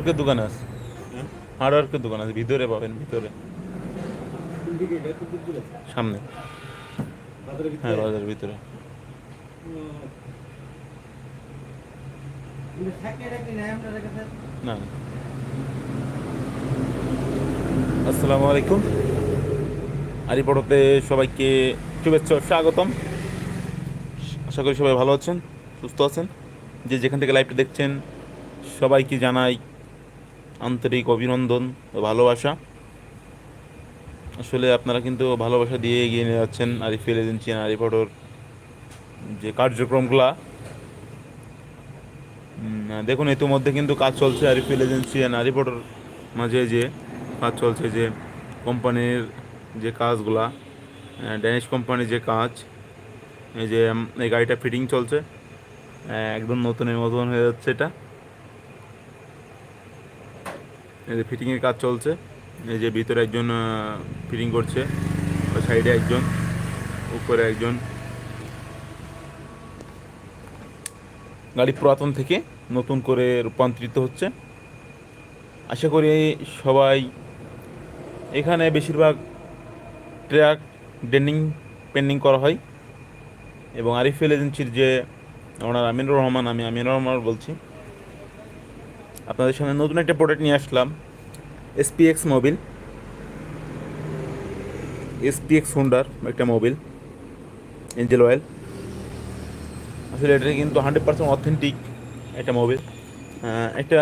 হার্ডওয়ার্কের দোকান আছে। হার্ডওয়ার্কের দোকান আছে ভিতরে পাবেন ভিতরে। সামনে। হ্যাঁ বাজারের ভিতরে। না। আসসালামু আলাইকুম। আরিপড়তে সবাইকে শুভেচ্ছা স্বাগতম। আশা করি সবাই ভালো আছেন সুস্থ আছেন। যে যেখান থেকে লাইভটা দেখছেন সবাইকে জানাই আন্তরিক অভিনন্দন ভালোবাসা। আসলে আপনারা কিন্তু ভালোবাসা দিয়ে এগিয়ে নিয়ে যাচ্ছেন আরিফেল এজেন্সি আরিফটোর যে কার্যক্রমগুলা। দেখুন, ইতিমধ্যে কিন্তু কাজ চলছে আরিফেল এজেন্সি অ্যান্ড আরিফটোর মাঝে যে কাজ চলছে, যে কোম্পানির যে কাজগুলা ড্যানিশ কোম্পানির যে কাজ, এই যে এই গাড়িটা ফিটিং চলছে। একদম নতুনের মতন হয়ে যাচ্ছে এটা এই যে ফিটিংয়ের কাজ চলছে। এই যে ভিতরে একজন ফিটিং করছে। ওই সাইডে একজন, উপরে একজন। গাড়ি পুরাতন থেকে নতুন করে রূপান্তরিত হচ্ছে। আশা করি সবাই এখানে বেশিরভাগ ট্র্যাক ডেন্ডিং পেন্ডিং করা হয়। এবং আরিফেল এজেন্সির যে ওনার আমিনুর রহমান, আমি আমিনুর রহমান বলছি। আপনাদের সামনে নতুন একটা প্রোডাক্ট নিয়ে আসলাম এসপিএক্স মোবিল এসপিএক্স হোন্ডার একটা মোবিল এঞ্জেল অয়েল আসলে এটা কিন্তু হান্ড্রেড পার্সেন্ট অথেন্টিক একটা মোবিল একটা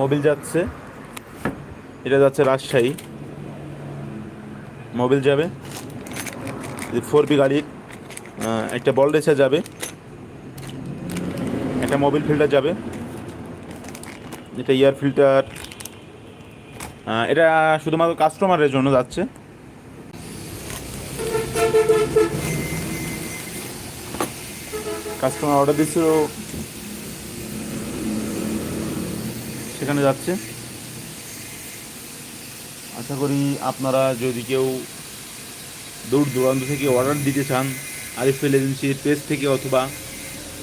মোবিল যাচ্ছে, এটা যাচ্ছে রাজশাহী। মোবিল যাবে ফোর বি গাড়ির একটা বল রেসে যাবে, একটা মোবিল ফিল্টার যাবে। এটা এয়ার ফিল্টার এটা শুধুমাত্র কাস্টমারের জন্য যাচ্ছে। কাস্টমার অর্ডার দিচ্ছিল সেখানে যাচ্ছে। আশা করি আপনারা যদি কেউ দূর দূরান্ত থেকে অর্ডার দিতে চান আরিফেল এজেন্সির পেজ থেকে অথবা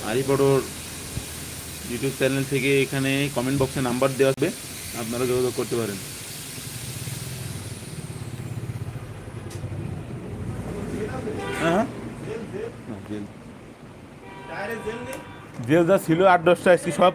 আরিফটোর ইউটিউব চ্যানেল থেকে এখানে কমেন্ট বক্সে নাম্বার দেওয়া হবে আপনারা যোগাযোগ করতে পারেন। হ্যাঁ, হ্যাঁ। জেল। যা ছিল আট, দশটা, আজকে সব।